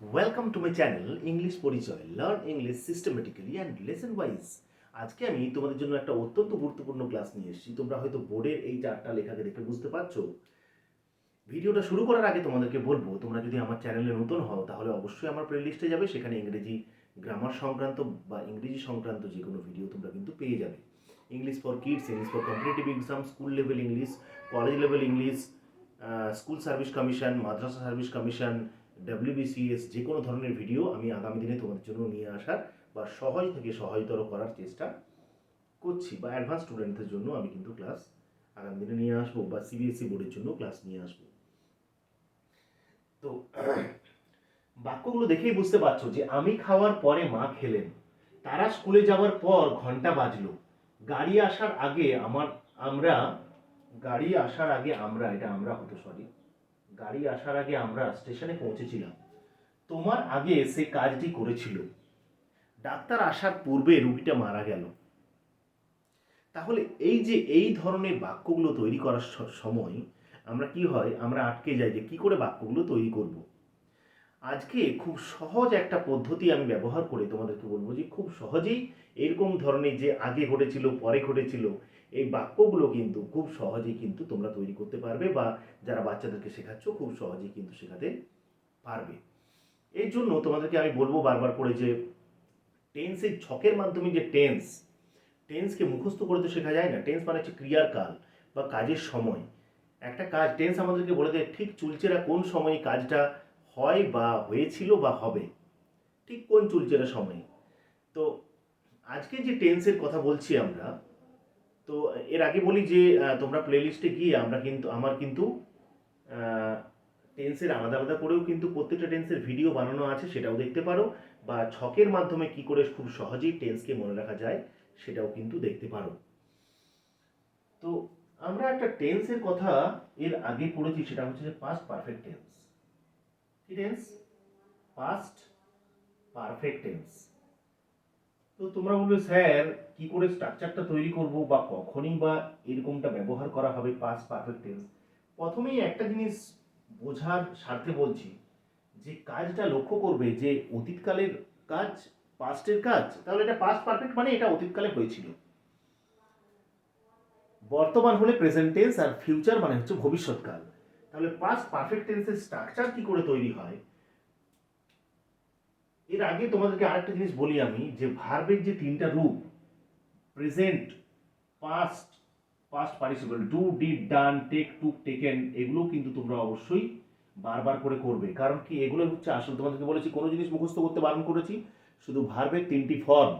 Welcome to my channel English পরিচয় learn English systematically and lesson wise আজকে আমি তোমাদের জন্য একটা অত্যন্ত গুরুত্বপূর্ণ ক্লাস নিয়ে এসেছি। তোমরা হয়তো বোর্ডের এই চারটা লেখাকে দেখে বুঝতে পারছ। ভিডিওটা শুরু করার আগে তোমাদেরকে বলব, তোমরা যদি আমার চ্যানেলে নতুন হও, তাহলে অবশ্যই আমার প্লেলিস্টে যাবে। সেখানে ইংরেজি গ্রামার সংক্রান্ত বা ইংরেজি সংক্রান্ত যে কোনো ভিডিও তোমরা কিন্তু পেয়ে যাবে। English for kids English for competitive exam school level English college level English school service commission Madrasa service commission WBCS যে কোনো ধরনের ভিডিও আমি আগামী দিনে তোমাদের জন্য নিয়ে আসার বা সহজ থেকে সহজতর করার চেষ্টা করছি বা অ্যাডভান্স স্টুডেন্টদের জন্য আমি কিন্তু ক্লাস আগামী দিনে নিয়ে আসব বা সিবিএসসি বোর্ডের জন্য ক্লাস নিয়ে আসব। তো, বাক্যগুলো দেখেই বুঝতে পারছ যে আমি খাওয়ার পরে মা খেলেন, তারা স্কুলে যাওয়ার পর ঘণ্টা বাজলো, গাড়ি আসার আগে আমার আমরা, গাড়ি আসার আগে আমরা, এটা আমরা হতো সরি গাড়ি আসার আগে আমরা স্টেশনে পৌঁছেছিলাম। তোমার আগে সে কাজটি করেছিল। ডাক্তার আসার পূর্বে রুগীটা মারা গেল। তাহলে এই যে এই ধরনের বাক্যগুলো তৈরি করার সময়, আমরা কি হয়, আমরা আটকে যাই যে কি করে বাক্যগুলো তৈরি করব। আজকে খুব সহজ একটা পদ্ধতি আমি ব্যবহার করে তোমাদেরকে বলব যে খুব সহজেই এরকম ধরনের যে আগে ঘটেছিল, পরে ঘটেছিল এই বাক্যগুলো কিন্তু খুব সহজেই কিন্তু তোমরা তৈরি করতে পারবে বা যারা বাচ্চাদেরকে শেখাচ্ছ, খুব সহজেই কিন্তু শেখাতে পারবে। এর জন্য তোমাদেরকে আমি বলব বারবার করে যে টেন্সের ছকের মাধ্যমে যে টেন্স টেন্সকে মুখস্থ করে তো শেখা যায় না। টেন্স মানে হচ্ছে ক্রিয়ার কাল বা কাজের সময়। একটা কাজ টেন্স আমাদেরকে বলে দেয়, ঠিক চুলচেরা কোন সময়ে কাজটা হয় বা হয়েছিল বা হবে? ঠিক কোন চুলচেরা সময়ে? তো আজকে যে টেন্সের কথা বলছি আমরা তো এর আগে বলি যে তোমরা প্লেলিস্টে গিয়ে আমরা কিন্তু, আমার কিন্তু টেন্সের আলাদা আলাদা করেও কিন্তু প্রত্যেকটা টেন্সের ভিডিও বানানো আছে, সেটাও দেখতে পারো। বা ছকের মাধ্যমে কি করে খুব সহজেই টেন্সকে মনে রাখা যায়, সেটাও কিন্তু দেখতে পারো। তো আমরা একটা টেন্সের কথা এর আগে পড়েছি, সেটা হচ্ছে যে পাস্ট পারফেক্ট টেন্স কি টেন্স পাস্ট পারফেক্ট টেন্স তো তোমরা বলবে, স্যার, কি করে স্ট্রাকচারটা তৈরি করব বা কখনই বা এরকমটা ব্যবহার করা হবে পাস পারফেক্ট টেন্স প্রথমেই একটা জিনিস বোঝার স্বার্থে বলছি, যে কাজটা লক্ষ্য করবে যে অতীতকালের কাজ পাস্টের কাজ, তাহলে এটা পাস্ট পারফেক্ট মানে এটা অতীতকালে হয়েছিল। বর্তমান হলে প্রেজেন্ট টেন্স আর ফিউচার মানে হচ্ছে ভবিষ্যৎকাল। তাহলে পাস্ট পারফেক্ট টেন্সের স্ট্রাকচার কি করে তৈরি হয়? এর আগে তোমাদেরকে আরেকটা জিনিস বলি আমি, যে ভার্বের যে তিনটা রূপ present past past participle do did done take took taken এগুলো কিন্তু তোমরা অবশ্যই বারবার করে করবে। কারণ কি এগুলো হচ্ছে আসল, তোমাদেরকে বলেছি, কোনো জিনিস মুখস্থ করতে বারণ করেছি, শুধু ভার্বের তিনটি ফর্ম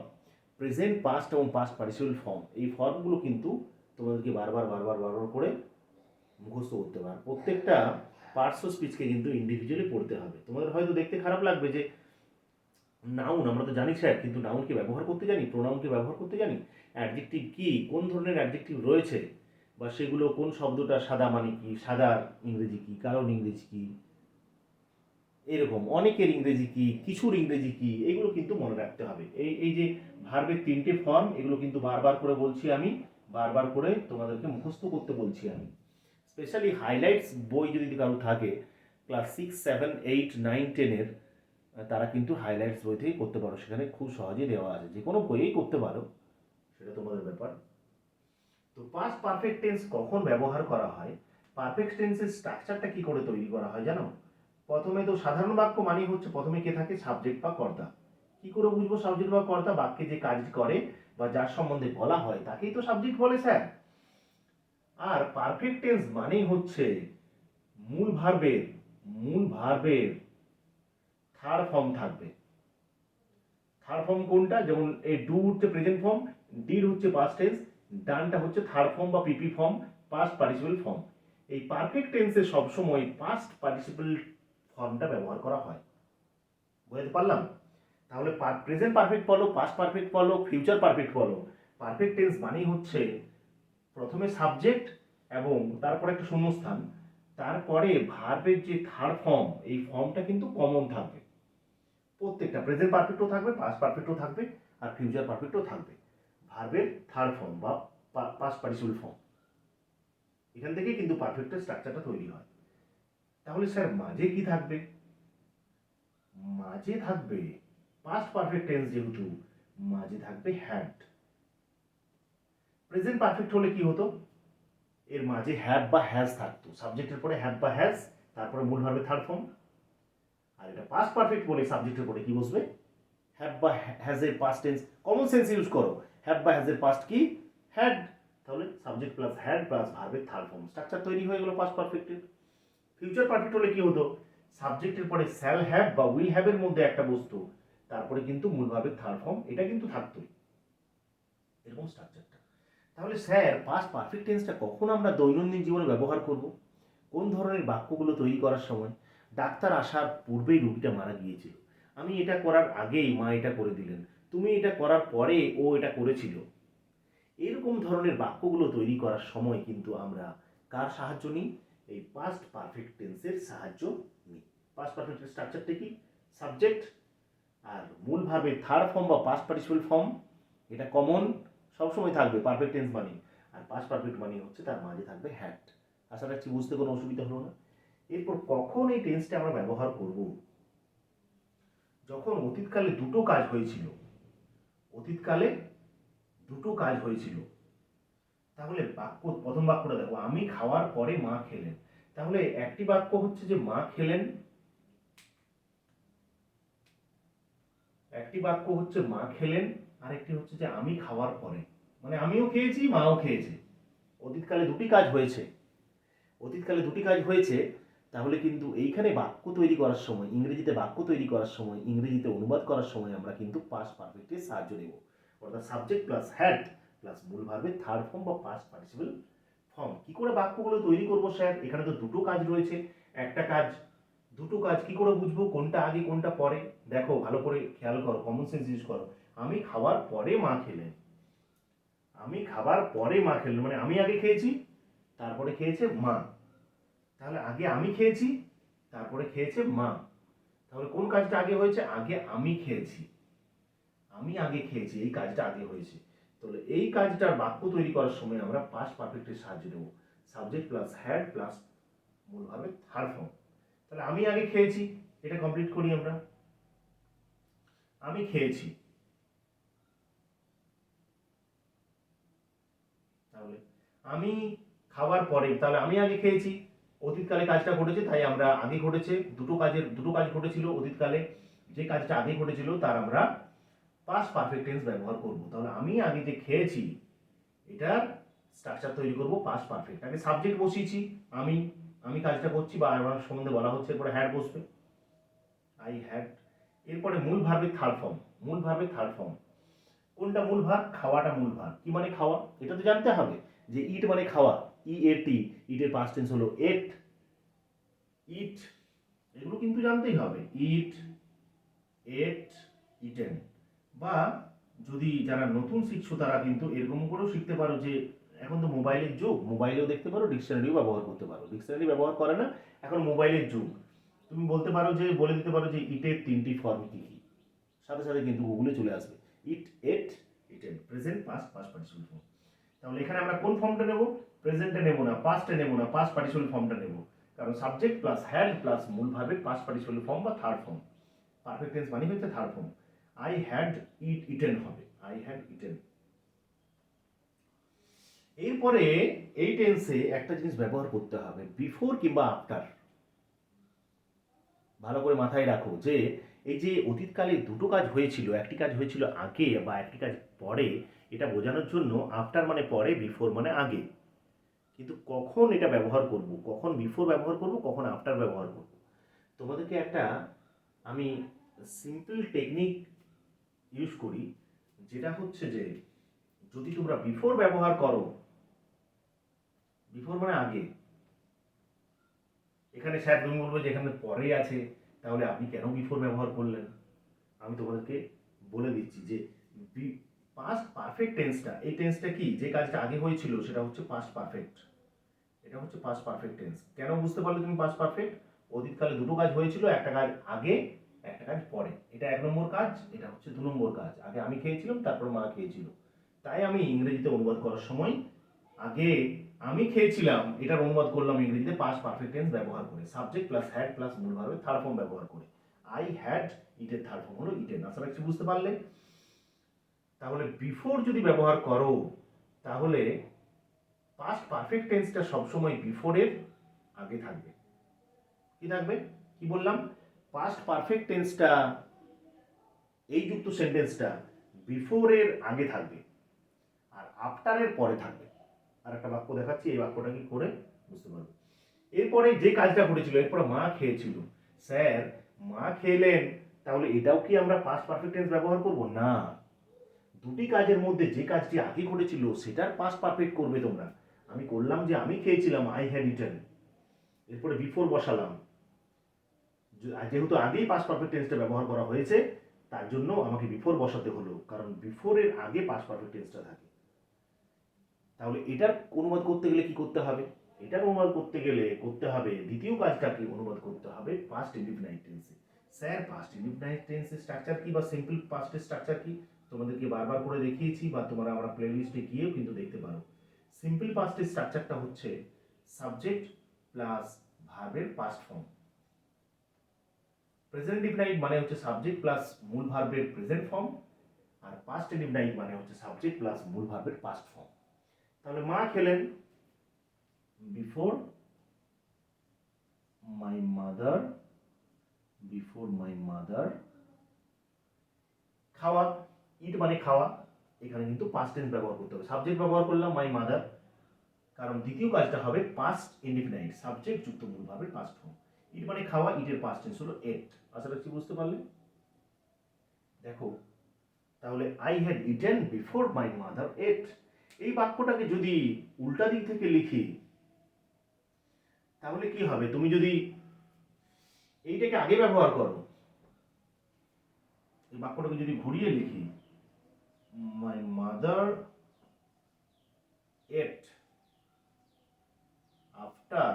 প্রেজেন্ট পাস্ট এবং পাস্ট পার্টিসিপল ফর্ম এই ফর্মগুলো কিন্তু তোমাদেরকে বারবার বারবার বারবার করে মুখস্থ করতে আর প্রত্যেকটা পার্টস অফ স্পিচকে কিন্তু ইন্ডিভিজুয়ালি পড়তে হবে। তোমাদের হয়তো দেখতে খারাপ লাগবে যে নাউন আমরা তো জানি স্যার, কিন্তু নাউনকে ব্যবহার করতে জানি প্রোনাউনকে ব্যবহার করতে জানি। অ্যাডজেক্টিভ কি, কোন ধরনের অ্যাডজেক্টিভ রয়েছে, বা সেগুলো কোন শব্দটা সাদা মানে কি, সাদা ইংরেজি কি, কারণ ইংরেজি কি? এরকম, অনেকের ইংরেজি কি, কিছুর ইংরেজি কি, এগুলো কিন্তু মনে রাখতে হবে। এই এই যে ভার্বের তিনটে ফর্ম এগুলো কিন্তু বারবার করে বলছি আমি, বারবার করে তোমাদেরকে মুখস্থ করতে বলছি আমি। স্পেশালি হাইলাইটস বই যদি কারও থাকে class six seven eight nine টেনের তারা কিন্তু হাইলাইটস বই থেকেই করতে পারো। সেখানে খুব সহজেই দেওয়া আছে। যে কোনো বইয়েই করতে পারো। সেটা তোমাদের ব্যাপার। তো পাস্ট পারফেক্ট টেন্স কখন ব্যবহার করা হয়? পারফেক্ট টেন্সের স্ট্রাকচারটা কি করে তৈরি করা হয় জানো? প্রথমে তো সাধারণ বাক্য মানেই হচ্ছে প্রথমে কে থাকে? সাবজেক্ট বা কর্তা। কি করে বুঝব সাবজেক্ট বা কর্তা? বাক্যে যে কাজ করে বা যার সম্বন্ধে বলা হয়, তাকেই তো সাবজেক্ট বলে স্যার আর পারফেক্ট টেন্স মানেই হচ্ছে মূল ভার্বের মূল ভার্বের থার্ড ফর্ম থাকবে। থার্ড ফর্ম কোনটা? যেমন এই ডু হচ্ছে প্রেজেন্ট ফর্ম ডিড হচ্ছে পাস্ট টেন্স ডানটা হচ্ছে থার্ড ফর্ম বা PP form past participle form এই পারফেক্ট টেন্সে সবসময় পাস্ট পার্টিসিপল ফর্মটা ব্যবহার করা হয়। বুঝতে পারলাম? তাহলে প্রেজেন্ট পারফেক্ট বলো পাস্ট পারফেক্ট বলো ফিউচার পারফেক্ট বলো পারফেক্ট টেন্স মানেই হচ্ছে প্রথমে সাবজেক্ট এবং তারপরে একটা শূন্যস্থান। তারপরে ভার্বের যে থার্ড ফর্ম এই ফর্মটা কিন্তু কমন থাকবে প্রত্যেকটা প্রেজেন্ট পারফেক্টও থাকবে পাস্ট পারফেক্টও থাকবে, আর ফিউচার পারফেক্টও থাকবে। ভার্বের থার্ড ফর্ম বা পাস্ট পার্টিসিপল ফর্ম এখান থেকেই কিন্তু পারফেক্টের স্ট্রাকচারটা তৈরি হয়। তাহলে স্যার, মাঝে কি থাকবে? মাঝে থাকবে পাস্ট পারফেক্ট টেন্স যেহেতু, মাঝে থাকবে হ্যাড প্রেজেন্ট পারফেক্ট হলে কি হতো? এর মাঝে হ্যাভ বা হ্যাজ থাকতো। সাবজেক্টের পরে হ্যাভ বা হ্যাজ তারপরে মূল ভাবে থার্ড ফর্ম আর এটা পাস্ট পারফেক্ট বলে সাবজেক্টের পরে কি বসবে? হ্যাভ বা হ্যাজ এর past tense common sense use করো। হ্যাভ বা হ্যাজ এর পাস্ট কি? হ্যাড তাহলে সাবজেক্ট প্লাস হ্যাড প্লাস ভার্বের থার্ড ফর্ম স্ট্রাকচার তৈরি হয়ে গেল পাস্ট পারফেক্টের ফিউচার পারফেক্ট হলে কি হতো? সাবজেক্টের পরে স্যাল হ্যাভ বা উইল হ্যাভ এর মধ্যে একটা বস্তু। তারপরে কিন্তু মূল ভাবের থার্ড ফর্ম এটা কিন্তু থাকতোই। এরকম স্ট্রাকচারটা তাহলে স্যার পাস্ট পারফেক্ট টেন্সটা কখন আমরা দৈনন্দিন জীবনে ব্যবহার করব? কোন ধরনের বাক্যগুলো তৈরি করার সময়? ডাক্তার আসার পূর্বেই রোগীটা মারা গিয়েছিল। আমি এটা করার আগেই মা এটা করে দিলেন। তুমি এটা করার পরে ও এটা করেছিল। এরকম ধরনের বাক্যগুলো তৈরি করার সময় কিন্তু আমরা কার সাহায্য নিই? এই পাস্ট পারফেক্ট টেন্সের সাহায্য নিই। পাস্ট পারফেক্ট স্ট্রাকচারটা কি? সাবজেক্ট আর মূল ভাবে থার্ড ফর্ম বা পাস্ট পার্টিসিপাল ফর্ম এটা কমন সবসময় থাকবে পারফেক্ট টেন্স মানে আর পাস্ট পারফেক্ট মানে হচ্ছে তার মাঝে থাকবে হ্যাট আশা রাখছি বুঝতে কোনো অসুবিধা হলো না। এরপর কখন এই টেন্সটা আমরা ব্যবহার করব? যখন অতীতকালে দুটো কাজ হয়েছিল, অতীতকালে দুটো কাজ হয়েছিল। তাহলে বাক্য, প্রথম বাক্যটা দেখো, আমি খাওয়ার পরে মা খেলেন। তাহলে একটি বাক্য হচ্ছে যে মা খেলেন, একটি বাক্য হচ্ছে মা খেলেন আর একটি হচ্ছে যে আমি খাওয়ার পরে। মানে আমিও খেয়েছি, মাও খেয়েছে। অতীতকালে দুটি কাজ হয়েছে। অতীতকালে দুটি কাজ হয়েছে তাহলে কিন্তু এইখানে বাক্য তৈরি করার সময়, ইংরেজিতে বাক্য তৈরি করার সময়, ইংরেজিতে অনুবাদ করার সময় আমরা কিন্তু পাস্ট পারফেক্টের সাহায্য নেব। অর্থাৎ সাবজেক্ট প্লাস হ্যাড প্লাস মূল ভার্বের থার্ড ফর্ম বা পাস্ট পার্টিসিপল ফর্ম কি করে বাক্যগুলো তৈরি করব স্যার এখানে তো দুটো কাজ রয়েছে। একটা কাজ, দুটো কাজ কি করে বুঝব? কোনটা আগে, কোনটা পরে? দেখো, ভালো করে খেয়াল করো কমন সেন্স ইউজ করো। আমি খাওয়ার পরে মা খেলেন। আমি খাবার পরে মা খেলেন মানে আমি আগে খেয়েছি, তারপরে খেয়েছে মা। তাহলে আগে আমি খেয়েছি, তারপরে খেয়েছে মা। তাহলে কোন কাজটা আগে হয়েছে? আগে আমি খেয়েছি। আমি আগে খেয়েছি, এই কাজটা আগে হয়েছে। তাহলে এই কাজটার বাক্য তৈরি করার সময় আমরা পাস্ট পারফেক্টের সাহায্য নেব। সাবজেক্ট প্লাস হ্যাড প্লাস মূলভাবে থার্ড ফর্ম তাহলে আমি আগে খেয়েছি, এটা কমপ্লিট করি আমরা। আমি খেয়েছি। তাহলে আমি খাওয়ার পরে, তাহলে আমি আগে খেয়েছি অতীতকালে কাজটা ঘটেছে, তাই আমরা আগে ঘটেছে, দুটো কাজের, দুটো কাজ ঘটেছিল অতীতকালে, যে কাজটা আগে ঘটেছিল তার আমরা পাস্ট পারফেক্ট টেন্স ব্যবহার করব। তাহলে আমি আগে যে খেয়েছি, এটার স্ট্রাকচার তৈরি করব পাস্ট পারফেক্ট আগে সাবজেক্ট বসিয়েছি, আমি আমি কাজটা করছি বা আমার সম্বন্ধে বলা হচ্ছে, এরপরে হ্যাড বসবে। আই হ্যাড এরপরে মূল ভার্বের থার্ড ফর্ম মূল ভার্বের থার্ড ফর্ম কোনটা মূল ভাব খাওয়াটা মূল ভাব কি মানে খাওয়া? এটা তো জানতে হবে যে ইট মানে খাওয়া। ই এ ইটের পাস্ট টেন্স হলো এট ইট এগুলো কিন্তু জানতেই হবে। ইট এট ইটেন বা যদি যারা নতুন শিখছো, তারা কিন্তু এরকম করেও শিখতে পারো যে, এখন তো মোবাইলের যুগ মোবাইলেও দেখতে পারো ডিকশনারিও ব্যবহার করতে পারো। ডিকশনারি ব্যবহার করে না, এখন মোবাইলের যুগ। তুমি বলতে পারো যে, বলে দিতে পারো যে ইটের তিনটি ফর্ম কী কী? সাথে সাথে কিন্তু গুগলে চলে আসবে। Eat ate eaten present past past participle form তাহলে এখানে আমরা কোন ফর্মটা নেব? প্রেজেন্টে নেব না পাস্টে নেব না পাস্ট পার্টিসিপাল ফর্মটা নেব। কারণ সাবজেক্ট প্লাস হ্যাড প্লাস মূল ভাবে পাস্ট পার্টিসিপাল ফর্ম বা থার্ড ফর্ম পারফেক্ট টেন্স মানে হচ্ছে third form I had it eaten হবে। আই হ্যাড ইটেন এরপরে এই টেন্সে একটা জিনিস ব্যবহার করতে হবে বিফোর কিংবা আফটার ভালো করে মাথায় রাখো যে, এই যে অতীতকালে দুটো কাজ হয়েছিল, একটি কাজ হয়েছিল আগে বা একটি কাজ পরে, এটা বোঝানোর জন্য আফটার মানে পরে বিফোর মানে আগে। কিন্তু কখন এটা ব্যবহার করব? কখন বিফোর ব্যবহার করব? কখন আফটার ব্যবহার করব? তোমাদেরকে একটা আমি সিম্পল টেকনিক ইউজ করি, যেটা হচ্ছে যে, যদি তোমরা বিফোর ব্যবহার করো বিফোর মানে আগে, এখানে স্যার তুমি বলব যে এখানে পরে আছে, তাহলে আপনি কেন বিফোর ব্যবহার করলেন? আমি তোমাদেরকে বলে দিচ্ছি যে পাস্ট পারফেক্ট টেন্সটা এই টেন্সটা কি? যে কাজটা আগে হয়েছিল, সেটা হচ্ছে পাস্ট পারফেক্ট এটা হচ্ছে পাস্ট পারফেক্ট টেন্স কেন বুঝতে পারলে তুমি পাস্ট পারফেক্ট অতীতকালে দুটো কাজ হয়েছিল, একটা কাজ আগে, একটা কাজ পরে। এটা এক নম্বর কাজ, এটা হচ্ছে দু নম্বর কাজ। আগে আমি খেয়েছিলাম, তারপর মা খেয়েছিল। তাই আমি ইংরেজিতে অনুবাদ করার সময়, আগে আমি খেয়েছিলাম, এটার অনুবাদ করলাম ইংরেজিতে পাস্ট পারফেক্ট টেন্স ব্যবহার করে। সাবজেক্ট প্লাস হ্যাড প্লাস মূল ভাবে থার্ড ফর্ম ব্যবহার করে। আই হ্যাড ইটের থার্ড ফর্ম হলো ইটেন আশা রাখছি বুঝতে পারলে? তাহলে বিফোর যদি ব্যবহার করো, তাহলে পাস্ট পারফেক্ট টেন্সটা সবসময় বিফোরের আগে থাকবে। কি থাকবে? কি বললাম? পাস্ট পারফেক্ট টেন্সটা এই যুক্ত সেন্টেন্সটা বিফোরের আগে থাকবে আর আফটারের পরে থাকবে। আর একটা বাক্য দেখাচ্ছি, এই বাক্যটা কি করে? বুঝতে পারবে এরপরে যে কাজটা করেছিল, এরপরে মা খেয়েছিল। স্যার, মা খেলেন, তাহলে এটাও কি আমরা পাস্ট পারফেক্ট টেন্স ব্যবহার করব? না। দুটি কাজের মধ্যে যে কাজটি আগে ঘটেছিল, সেটার পাস্ট পারফেক্ট করবে তোমরা। আমি করলাম যে আমি খেয়েছিলাম আই হ্যাড ইটেন এরপরে বিফোর বসালাম। যেহেতু আগেই পাস পারফেক্ট টেন্সটা ব্যবহার করা হয়েছে, তার জন্য আমাকে বিফোর বসাতে হলো, কারণ বিফোরের আগে পাস পারফেক্ট টেন্সটা থাকে। তাহলে এটার অনুবাদ করতে গেলে কি করতে হবে? এটার অনুবাদ করতে গেলে করতে হবে, দ্বিতীয় কাজটাকে অনুবাদ করতে হবে পাস্ট ইনডিফিনাইট টেন্সে স্যার পাস্ট ইনডিফিনাইট টেন্সের স্ট্রাকচার কি বা সিম্পল পাস্টের স্ট্রাকচার কি? তোমাদেরকে বারবার করে দেখিয়েছি বা তোমরা আমরা প্লেলিস্টে গিয়েও কিন্তু দেখতে পারো। সিম্পল পাস্টের স্ট্রাকচারটা হচ্ছে সাবজেক্ট প্লাস ভার্বের পাস্ট ফর্ম প্রেজেন্ট ইনডিফিনাইট মানে হচ্ছে সাবজেক্ট প্লাস মূল ভার্বের প্রেজেন্ট ফর্ম আর পাস্ট ইনডিফিনাইট মানে হচ্ছে সাবজেক্ট প্লাস মূল ভার্বের পাস্ট ফর্ম তাহলে মা খেলেন before my mother before my mother খাওয়া ইট মানে খাওয়া এখানে কিন্তু পাস্ট টেন্স ব্যবহার করতে হবে। সাবজেক্ট ব্যবহার করলাম মাই মাদার কারণ দ্বিতীয় কাজটা হবে পাস্ট ইনডিফিনাইট সাবজেক্ট যুক্ত মূল ভাবে পাস্ট ফর্ম ইট মানে খাওয়া ইটের পাস্ট টেন্স হলো এট আশা রাখছি বুঝতে পারলে? দেখো, তাহলে I had eaten before my mother ate এই বাক্যটাকে যদি উল্টা দিক থেকে লিখি, তাহলে কি হবে? তুমি যদি এইটাকে আগে ব্যবহার করো, এই বাক্যটাকে যদি ঘুরিয়ে লিখি my mother ate after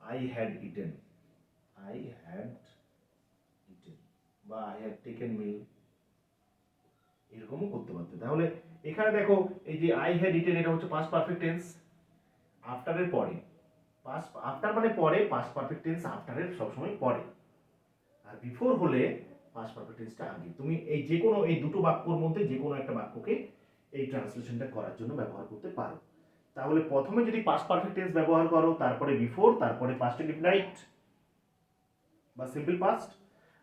I had eaten I had eaten বা আই হ্যাড টেকেন মিল এরকমও করতে পারতে। তাহলে এখানে দেখো, এই যে আই হ্যাড ইটেন এটা হচ্ছে পাস্ট পারফেক্ট টেন্স আফটারের পরে। পাস্ট আফটার মানে পরে পাস্ট পারফেক্ট টেন্স আফটারের সবসময় পরে। আর বিফোর হলে পাস্ট পারফেক্ট টেন্সটা আগে। তুমি এই যে কোনো, এই দুটো বাক্যর মধ্যে যে কোনো একটা বাক্যকে এই ট্রান্সলেশনটা করার জন্য ব্যবহার করতে পারো। তাহলে প্রথমে যদি পাস্ট পারফেক্ট টেন্স ব্যবহার করো, তারপরে বিফোর তারপরে পাস্ট ইনডিফিনাইট বা সিম্পল পাস্ট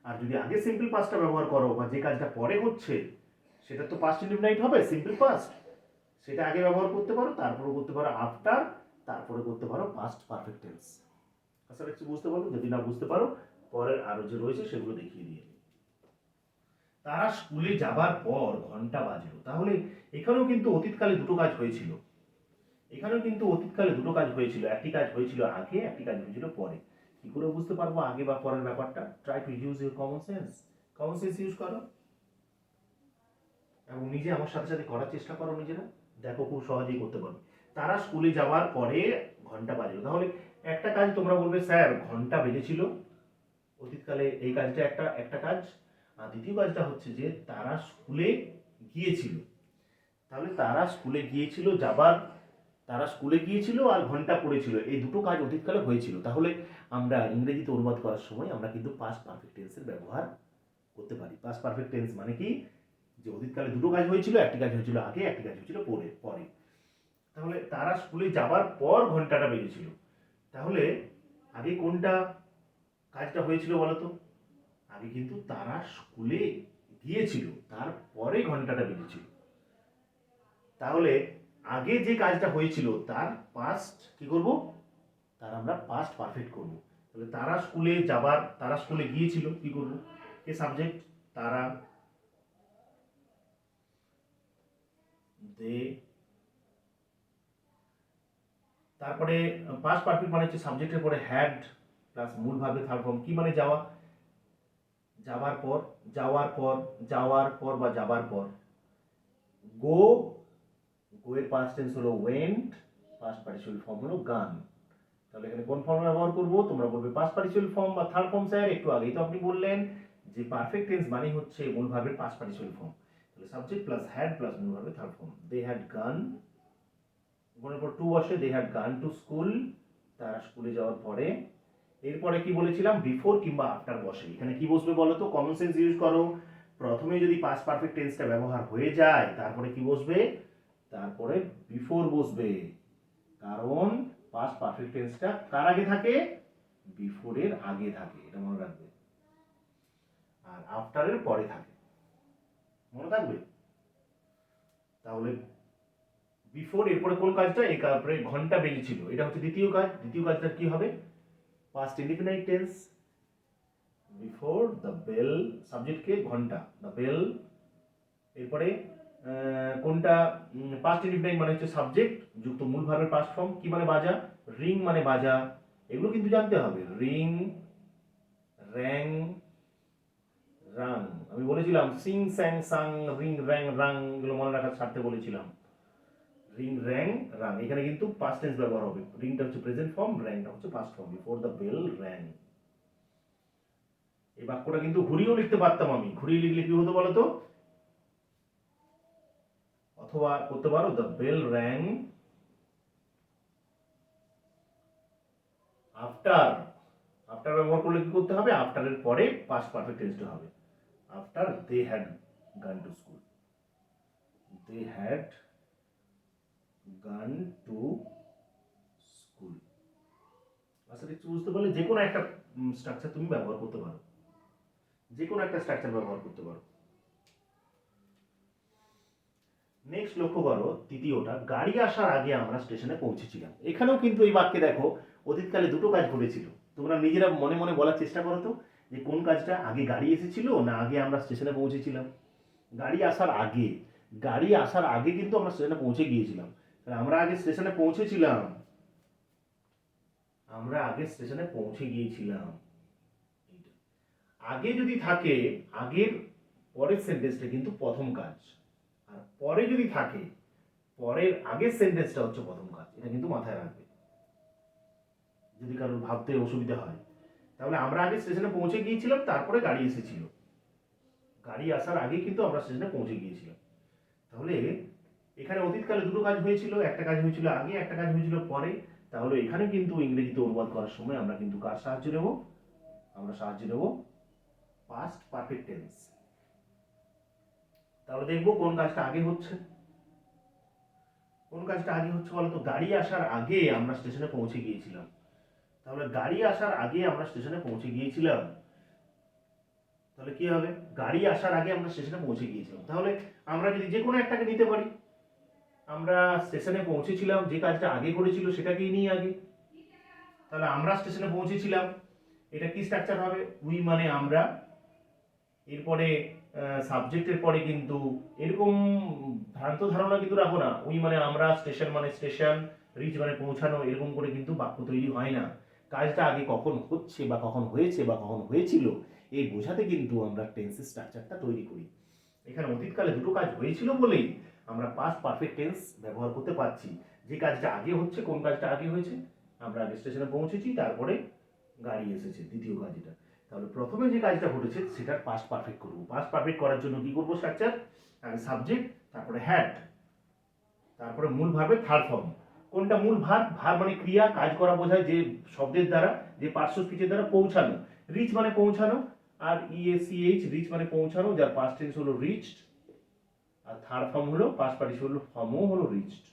আর যদি আগে সিম্পল পাস্টটা ব্যবহার করো, বা যে কাজটা পরে হচ্ছে, সেটা তো পাস্ট ইনডিফিনাইট হবে সিম্পল পাস্ট সেটা আগে ব্যবহার করতে পারো তারপরে করতে পারো আফটার তারপরে করতে পারো পাস্ট পারফেক্ট টেন্স আশা রাখছি বুঝতে পারো যদি না বুঝতে পারো, পরের আরও যে রয়েছে, সেগুলো দেখিয়ে দিয়ে। তারা স্কুলে যাবার পর ঘণ্টা বাজলো। তাহলে এখানেও কিন্তু অতীতকালে দুটো কাজ হয়েছিল। এখানেও কিন্তু অতীতকালে দুটো কাজ হয়েছিল। একটি কাজ হয়েছিল আগে, একটি কাজ হয়েছিল পরে। কি করে বুঝতে পারব আগে বা পরের ব্যাপারটা? Try to use your common sense common sense use করো। এবং নিজে আমার সাথে সাথে করার চেষ্টা করো নিজেরা। দেখো খুব সহজেই করতে পারবে। তারা স্কুলে যাওয়ার পরে ঘণ্টা বাজলো। তাহলে একটা কাজ তোমরা বলবে, স্যার, ঘণ্টা বেজেছিল। অতীতকালে এই কাজটা একটা একটা কাজ। আর দ্বিতীয় কাজটা হচ্ছে যে তারা স্কুলে গিয়েছিল। তাহলে তারা স্কুলে গিয়েছিল, যাবার তারা স্কুলে গিয়েছিল আর ঘণ্টা পড়েছিল। এই দুটো কাজ অতীতকালে হয়েছিল। তাহলে আমরা ইংরেজিতে অনুবাদ করার সময় আমরা কিন্তু পাস্ট পারফেক্ট টেন্সের ব্যবহার করতে পারি। পাস্ট পারফেক্ট টেন্স মানে কি? যে অতীতকালে দুটো কাজ হয়েছিল, একটি কাজ হয়েছিল আগে, একটি কাজ হয়েছিল পরে পরে। তাহলে তারা স্কুলে যাবার পর ঘন্টাটা বেজেছিল। তাহলে আগে কোনটা কাজটা হয়েছিল বলতো? আগে কিন্তু তারা স্কুলে গিয়েছিল, তারপরে ঘন্টাটা বেজেছিল। তাহলে আগে যে কাজটা হয়েছিল, তার পাস্ট কি করব? তার আমরা পাস্ট পারফেক্ট করব। তাহলে তারা স্কুলে যাবার, তারা স্কুলে গিয়েছিল, কি করব? কে সাবজেক্ট তারা দে। তারপরে পাস্ট পারফেক্ট মানে হচ্ছে সাবজেক্টের পরে হ্যাড প্লাস মূল ভাবে থার্ড ফর্ম কি মানে যাওয়া? যাওয়ার পর যাওয়ার পর যাওয়ার পর বা যাবার পর। গো গো এর পাস্ট টেন্স হলো ওয়েন্ট পাস্ট পার্টিসিপাল ফর্ম হলো গান তাহলে এখানে কোন ফর্ম ব্যবহার করব? তোমরা বলবে পাস্ট পার্টিসিপাল ফর্ম বা থার্ড ফর্ম স্যার, একটু আগেই তো আপনি বললেন যে পারফেক্ট টেন্স মানে হচ্ছে মূল ভাবের পাস্ট পার্টিসিপাল ফর্ম তাহলে সাবজেক্ট প্লাস হ্যাড প্লাস মূল ভাবে থার্ড ফর্ম দে হ্যাড গান গুণের পর টু বসে they had gone to school তারা স্কুলে যাওয়ার পরে এরপরে কি বলেছিলাম? বিফোর কিংবা আফটার বসে। এখানে কি বসবে বলো তো? কমন সেন্স ইউজ করো। প্রথমে যদি পাস্ট পারফেক্ট টেন্সটা ব্যবহার হয়ে যায়, তারপরে কি বসবে? তারপরে বিফোর বসবে। কারণ পাস্ট পারফেক্ট টেন্সটা কার আগে থাকে? বিফোরের আগে থাকে। এটা মনে রাখবে। আর আফটারের পরে থাকে। মনে থাকবে? তাহলে বিফোর এরপরে কোন কাজটা? তারপরে ঘণ্টা বেজেছিল এটা হচ্ছে দ্বিতীয় কাজ। দ্বিতীয় কাজটা কি হবে? Past indefinite tense before the bell সাবজেক্টকে ঘণ্টা দ্য বেল এরপরে কোনটা পাস্ট ইন্ডিফিনাইট মানে হচ্ছে সাবজেক্ট যুক্ত মূল ভার্বের পাস্ট ফর্ম কি মানে বাজা? রিং মানে বাজা। এগুলো কিন্তু জানতে হবে। রিং র্যাং রাং আমি বলেছিলাম sing sang sung ring rang rung এগুলো মনে রাখার স্বার্থে বলেছিলাম। রিং র্যাং রাং এখানে কিন্তু পাস্ট টেন্স ব্যবহার হবে। রিংটা হচ্ছে প্রেজেন্ট ফর্ম র্যাংটা হচ্ছে past form before the bell rang এই বাক্যটা কিন্তু ঘুরিয়েও লিখতে পারতাম আমি। ঘুরিয়ে লিখলে কি হতো বলতো? অথবা করতে পারো the bell rang after after ব্যবহার করলে কি করতে হবে? আফটারের পরে পাস্ট পারফেক্ট টেন্সটা হবে। After they had gone to school they had gone to school আসলে একটু বুঝতে পারলে যে কোনো একটা স্ট্রাকচার তুমি ব্যবহার করতে পারো। যে কোনো একটা স্ট্রাকচার ব্যবহার করতে পারো। নেক্সট লক্ষ্য করো, তৃতীয়টা, গাড়ি আসার আগে আমরা স্টেশনে পৌঁছেছিলাম। এখানেও কিন্তু এই বাক্যে দেখো, অতীতকালে দুটো কাজ ঘটেছিল। তোমরা নিজেরা মনে মনে বলার চেষ্টা করো তো, যে কোন কাজটা আগে গাড়ি এসেছিল না আগে আমরা স্টেশনে পৌঁছেছিলাম। গাড়ি আসার আগে, গাড়ি আসার আগে কিন্তু আমরা স্টেশনে পৌঁছে গিয়েছিলাম। আমরা আগে স্টেশনে পৌঁছেছিলাম। আমরা আগে স্টেশনে পৌঁছে গিয়েছিলাম। আগে যদি থাকে, আগের পরের সেন্টেন্সটা কিন্তু প্রথম কাজ। আর পরে যদি থাকে, পরের আগের সেন্টেন্সটা হচ্ছে প্রথম কাজ। এটা কিন্তু মাথায় রাখবে। যদি কারোর ভাবতে অসুবিধা হয়। তাহলে আমরা আগে স্টেশনে পৌঁছে গিয়েছিলাম, তারপরে গাড়ি এসেছিল। গাড়ি আসার আগে কিন্তু আমরা স্টেশনে পৌঁছে গিয়েছিলাম। তাহলে এখানে অতীতকালে দুটো কাজ হয়েছিল, একটা কাজ হয়েছিল আগে, একটা কাজ হয়েছিল পরে। তাহলে এখানে কিন্তু ইংরেজিতে অনুবাদ করার সময় আমরা কিন্তু কার সাহায্য নেব? আমরা সাহায্য নেব পাস্ট পারফেক্ট টেন্স তাহলে দেখব কোন কাজটা আগে হচ্ছে। কোন কাজটা আগে হচ্ছে বলতো? গাড়ি আসার আগে আমরা স্টেশনে পৌঁছে গিয়েছিলাম। তাহলে গাড়ি আসার আগে আমরা স্টেশনে পৌঁছে গিয়েছিলাম। তাহলে কি হবে? গাড়ি আসার আগে আমরা স্টেশনে পৌঁছে গিয়েছিলাম। তাহলে আমরা যদি যে কোনো একটাকে নিতে পারি আমরা স্টেশনে পৌঁছেছিলাম, যে কাজটা আগে করেছিল সেটাকেই নিয়ে আগে। তাহলে আমরা স্টেশনে পৌঁছেছিলাম, এটা কি স্ট্রাকচার হবে? উই মানে আমরা। এরপরে সাবজেক্টের পরে কিন্তু এরকম ভ্রান্ত ধারণা কিন্তু রাখো না। উই মানে আমরা স্টেশন মানে স্টেশন রিচ মানে পৌঁছানো, এরকম করে কিন্তু বাক্য তৈরি হয় না। কাজটা আগে কখন হচ্ছে বা কখন হয়েছে বা কখন হয়েছিল, এই বোঝাতে কিন্তু আমরা টেন্সের স্ট্রাকচারটা তৈরি করি। এখানে অতীতকালে দুটো কাজ হয়েছিল বলেই আমরা পাস্ট পারফেক্ট টেন্স ব্যবহার করতে পারছি। যে কাজটা আগে হচ্ছে, কোন কাজটা আগে হয়েছে, আমরা আগে স্টেশনে পৌঁছেছি, তারপরে গাড়ি এসেছে, দ্বিতীয় কাজ এটা। তাহলে প্রথমে যে কাজটা ঘটেছে সেটার পাস্ট পারফেক্ট করব। পাস্ট পারফেক্ট করার জন্য কি করব স্ট্রাকচার আগে সাবজেক্ট তারপরে হ্যাড তারপরে মূল ভাবে থার্ড ফর্ম কোনটা মূল ভার ভার মানে ক্রিয়া, কাজ করা বোঝায় যে শব্দের দ্বারা, যে পার্শ্ব স্পিচের দ্বারা পৌঁছানো। রিচ মানে পৌঁছানো, আর ইএসিএইচ রিচ মানে পৌঁছানো, যার পাস্ট টেন্স হলো রিচড আর থার্ড ফর্ম হলো পাস্ট পার্টিসিপল ফর্মও হলো রিচড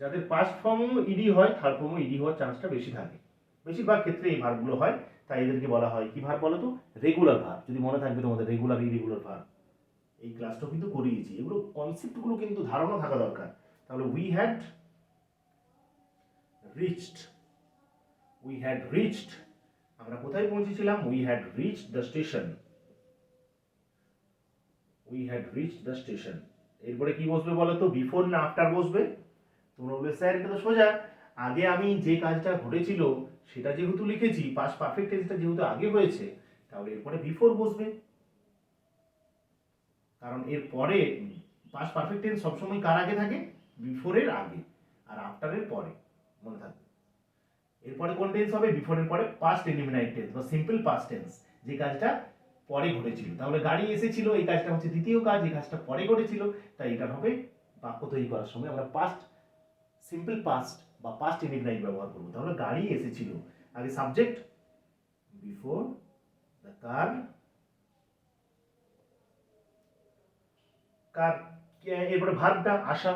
যাদের পাস্ট ফর্ম ইডি হয় থার্ড ফর্মও ইডি হওয়ার চান্সটা বেশি থাকে। বেশিরভাগ ক্ষেত্রে এই ভার্বগুলো হয়, তাই এদেরকে বলা হয় কি ভার বলো তো রেগুলার ভার যদি মনে থাকবে তোমাদের রেগুলার ইরেগুলার ভার এই ক্লাসটাও কিন্তু করিয়েছি। এগুলো কনসেপ্টগুলো কিন্তু ধারণা থাকা দরকার। তাহলে we had reached we had reached আমরা কোথায় পৌঁছেছিলাম? We had reached the station we had reached the station এরপরে কি বসবে বলো তো? বিফোর না আফটার বসবে? তোমরা বলবে, স্যার, এটা তো সোজা। আগে আমি যে কাজটা ঘটেছিল, সেটা যেহেতু লিখেছি পাস পারফেক্ট টেন্সটা যেহেতু আগে হয়েছে, তাহলে এরপরে বিফোর বসবে। কারণ এর পরে পাস পারফেক্ট টেন্স সবসময় কার আগে থাকে? বিফোরের আগে, আর আফটারের পরে, মনে থাকবে। এরপরে কোন টেন্স হবে? বিফোরের পরে পাস্ট ইন্ডিফিনাইট টেন্স বা সিম্পল পাস্ট টেন্স যে কাজটা পরে ঘটেছিল। তাহলে গাড়ি এসেছিল এই কাজটা হচ্ছে দ্বিতীয় কাজ এই কাজটা পরে ঘটেছিল তাই এটা হবে বাক্য তৈরি করার সময়। আমরা পাস্ট সিম্পল পাস্ট বা পাস্ট ইনডিফিনাইট ব্যবহার করব। তাহলে গাড়ি এসেছিল। আগে subject before the car car এরপরে ভার্বটা আসা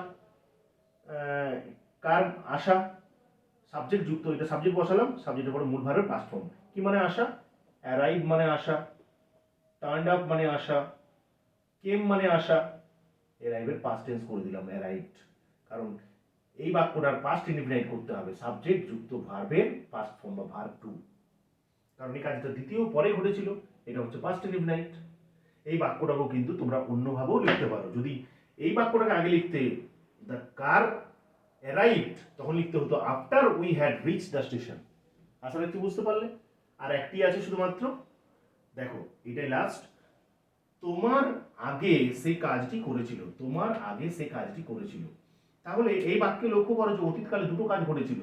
আহ, কার আসা সাবজেক্ট যুক্ত এটা সাবজেক্ট বসালাম সাবজেক্টের পরে মূল ভার্বের পাস্ট ফর্ম কি মানে আসা? অ্যারাইভ মানে আসা। টার্নড আপ মানে আসা কেম মানে আসা অ্যারাইভের পাস্ট টেন্স করে দিলাম অ্যারাইভড কারণ এই বাক্যটার পাস্ট ইনডিফিনাইট করতে হবে সাবজেক্ট যুক্ত ভার্বের পাস্ট ফর্ম বা ভার্ব টু কারণ এই কাজটা দ্বিতীয় পরে ঘটেছিল, এটা হচ্ছে পাস্ট ইনডিফিনাইট এই বাক্যটাকেও কিন্তু তোমরা অন্যভাবেও লিখতে পারো। যদি এই বাক্যটাকে আগে লিখতে দ্য কার অ্যারাইভড তখন লিখতে হতো after we had reach the station আসলে কি বুঝতে পারলে? আর একটি আছে শুধুমাত্র দেখো, এটাই লাস্ট তোমার আগে সে কাজটি করেছিল, তোমার আগে সে কাজটি করেছিল। তাহলে এই বাক্যে লক্ষ্য করো যে অতীতকালে দুটো কাজ ঘটেছিল।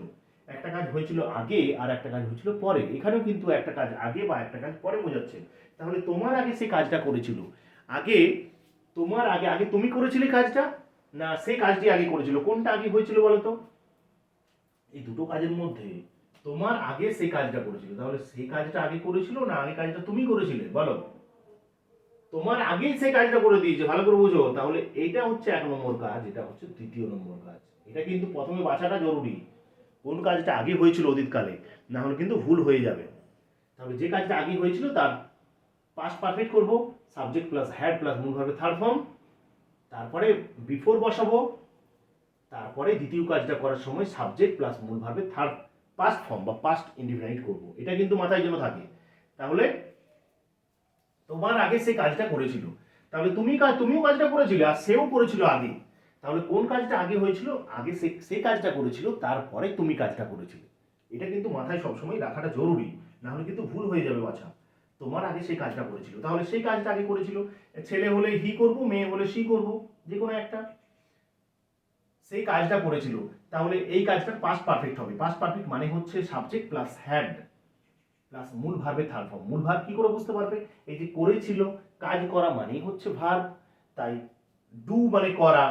একটা কাজ হয়েছিল আগে আর একটা কাজ হয়েছিল পরে। এখানেও কিন্তু একটা কাজ আগে বা একটা কাজ পরে বোঝাচ্ছে। তাহলে তোমার আগে সে কাজটা করেছিল। আগে তোমার আগে আগে তুমি করেছিলে কাজটা না সে কাজটি আগে করেছিল? কোনটা আগে হয়েছিল বলো তো এই দুটো কাজের মধ্যে তোমার আগে সেই কাজটা করেছিল। তাহলে সেই কাজটা আগে করেছিল না আগে কাজটা তুমি করেছিলে? বলো। তোমার আগেই সেই কাজটা করে দিয়েছে, ভালো করে বুঝো। তাহলে এটা হচ্ছে এক নম্বর কাজ, এটা হচ্ছে দ্বিতীয় নম্বর কাজ। এটা কিন্তু প্রথমে বাছাটা জরুরি। কোন কাজটা আগে হয়েছিল অতীতকালে, না হলে কিন্তু ভুল হয়ে যাবে। তাহলে যে কাজটা আগে হয়েছিল তার পাস্ট পারফেক্ট করব সাবজেক্ট প্লাস হ্যাড প্লাস মূল ভাবে থার্ড ফর্ম তারপরে বিফোর বসাবো, তারপরে দ্বিতীয় কাজটা করার সময় সাবজেক্ট প্লাস মূল ভাবে থার্ড পাস্ট ফর্ম বা পাস্ট ইনডিফিনাইট করব। এটা কিন্তু মাথায় যেন থাকে। তাহলে তোমার আগে সে কাজটা করেছিল। তাহলে তুমি কাজ তুমিও কাজটা করেছিলে আর সেও করেছিল আগে। তাহলে কোন কাজটা আগে হয়েছিল? আগে সে সে কাজটা করেছিল, তারপরে তুমি কাজটা করেছিলে। এটা কিন্তু মাথায় সবসময় রাখাটা জরুরি, না হলে কিন্তু ভুল হয়ে যাবে বাছা। তোমার আগে সেই কাজটা করেছিল। তাহলে সেই কাজটা আগে করেছিল। ছেলে হলে হি করব, মেয়ে হলে সি করব যে কোনো একটা। সেই কাজটা করেছিল, তাহলে এই কাজটার পাস্ট পারফেক্ট হবে। পাস্ট পারফেক্ট মানে হচ্ছে সাবজেক্ট প্লাস হ্যাড প্লাস মূল ভার্বে থার্ড ফর্ম মূল ভার্ব কি করে বুঝতে পারবে? এই যে করেছিল, কাজ করা মানেই হচ্ছে ভার্ব তাই ডু মানে করা,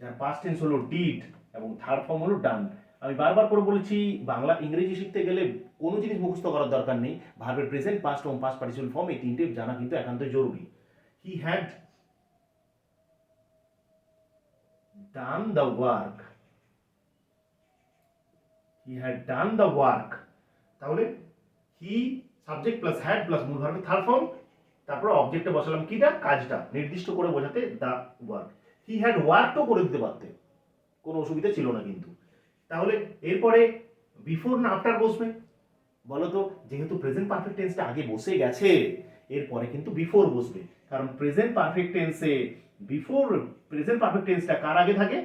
যার পাস্ট টেন্স হলো ডিড এবং থার্ড ফর্ম হলো ডান আমি বারবার করে বলেছি, বাংলা, ইংরেজি শিখতে গেলে কোনো জিনিস মুখস্থ করার দরকার নেই। ভার্বের প্রেজেন্ট পাস্ট এবং পাস্ট পার্টিসিপাল ফর্ম এই তিনটে জানা কিন্তু একান্তই জরুরি। He had done the work he had done the work তাহলে he subject plus had plus মূল ভার্বে থার্ড ফর্ম তারপর অবজেক্টে বসালাম কিটা? কাজটা। নির্দিষ্ট করে বোঝাতে দ্য ওয়ার্ক হি হ্যাড ওয়ার্কও করে দিতে পারতে। কোনো অসুবিধা ছিল না কিন্তু। তাহলে এরপরে বিফোর না আফটার বসবে? বলো তো, যেহেতু প্রেজেন্ট পারফেক্ট টেন্সটা আগে বসে গেছে এরপরে কিন্তু বিফোর বসবে। কারণ প্রেজেন্ট পারফেক্ট টেন্সে বিফোর প্রেজেন্ট পারফেক্ট টেন্সটা কার আগে থাকে?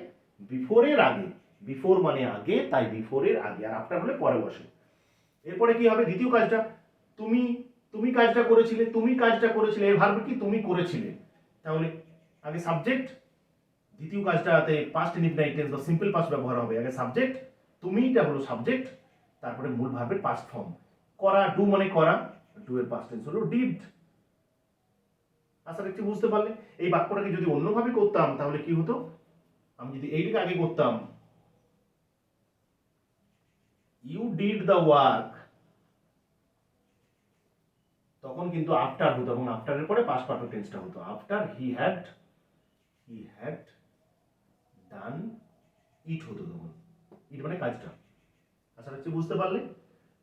বিফোরের আগে। বিফোর মানে আগে, তাই বিফোরের আগে। আর আফটার হলে পরে বসে। এরপরে কি হবে? দ্বিতীয় কাজটা, তুমি তুমি কাজটা করেছিলে, তুমি কাজটা করেছিলে, এর ভার্ব কি? তুমি করেছিলে। তাহলে আগে সাবজেক্ট দ্বিতীয় কাজটাতে পাস্ট ইনডিফিনাইট টেন্স বা সিম্পল পাস্ট ব্যবহার হবে। আগে সাবজেক্ট তুমিটা হলো সাবজেক্ট তারপরে মূল ভার্বের পাস্ট ফর্ম করা ডু মানে করা। ডু এর পাস্ট টেন্স হলো ডিড আশা রাখছি বুঝতে পারলে। এই বাক্যটাকে যদি অন্যভাবে করতাম, তাহলে কি হতো? আমি যদি এইটাকে আগে করতাম। ইউ ডিড দ্য ওয়ার্ক তখন কিন্তু আফটার হতো এবং আফটারের পরে পাস্ট পারফেক্ট টেন্সটা হতো। After he had he had done it হতো তখন। ইট মানে কাজটা। আশা রাখছি বুঝতে পারলে?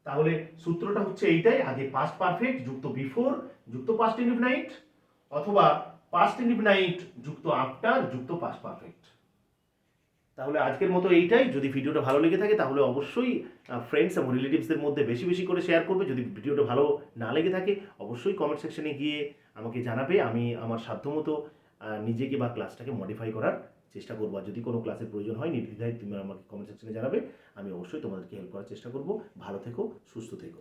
তাহলে সূত্রটা হচ্ছে এইটাই। আগে পাস্ট পারফেক্ট যুক্ত বিফোর যুক্ত পাস্ট ইনডিফিনাইট অথবা পাস্ট ইনডিফিনাইট যুক্ত আফটার যুক্ত পাস্ট পারফেক্ট তাহলে আজকের মতো এইটাই। যদি ভিডিওটা ভালো লেগে থাকে, তাহলে অবশ্যই ফ্রেন্ডস এবং রিলেটিভসদের মধ্যে বেশি বেশি করে শেয়ার করবে। যদি ভিডিওটা ভালো না লেগে থাকে, অবশ্যই কমেন্ট সেকশনে গিয়ে আমাকে জানাবে। আমি আমার সাধ্যমতো নিজেকে বা ক্লাসটাকে মডিফাই করার চেষ্টা করব। আর যদি কোনো ক্লাসের প্রয়োজন হয়, নির্দ্বিধায় তুমি আমাকে কমেন্ট সেকশনে জানাবে। আমি অবশ্যই তোমাদেরকে হেল্প করার চেষ্টা করব। ভালো থেকো, সুস্থ থেকো।